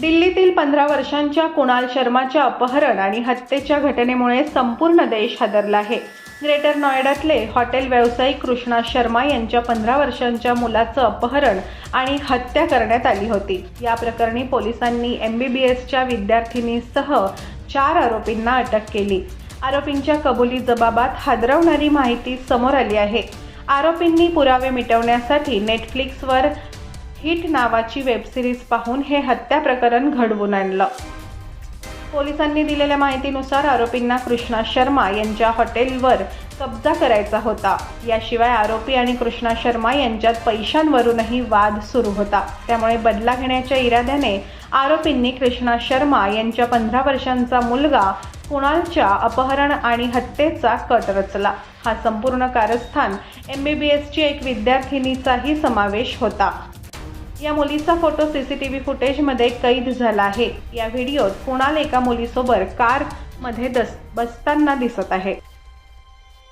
दिल्लीतील पंधरा वर्षांच्या कुणाल शर्माच्या अपहरण आणि हत्येच्या घटनेमुळे संपूर्ण देश हादरला आहे. ग्रेटर नोएडातले हॉटेल व्यावसायिक कृष्णा शर्मा यांच्या पंधरा वर्षांच्या मुलाचं अपहरण आणि हत्या करण्यात आली होती. या प्रकरणी पोलिसांनी एम बी बी एसच्या विद्यार्थिनीसह चार आरोपींना अटक केली. आरोपींच्या कबुली जबाबात हादरवणारी माहिती समोर आली आहे. आरोपींनी पुरावे मिटवण्यासाठी नेटफ्लिक्सवर हिट नावाची वेबसिरीज पाहून हे हत्या प्रकरण घडवून आणलं. पोलिसांनी दिलेल्या माहितीनुसार आरोपींना कृष्णा शर्मा यांच्या हॉटेलवर कब्जा करायचा होता. याशिवाय आरोपी आणि कृष्णा शर्मा यांच्यात पैशांवरूनही वाद सुरू होता. त्यामुळे बदला घेण्याच्या इराद्याने आरोपींनी कृष्णा शर्मा यांच्या पंधरा वर्षांचा मुलगा कुणालच्या अपहरण आणि हत्येचा कट रचला. हा संपूर्ण कारस्थान एम बी बी एसची एक विद्यार्थिनीचाही समावेश होता. या मुलीचा फोटो सीसीटीव्ही फुटेजमध्ये कैद झाला आहे. या व्हिडिओत कुणाल एका मुलीसोबत कारमध्ये दस बसताना दिसत आहे.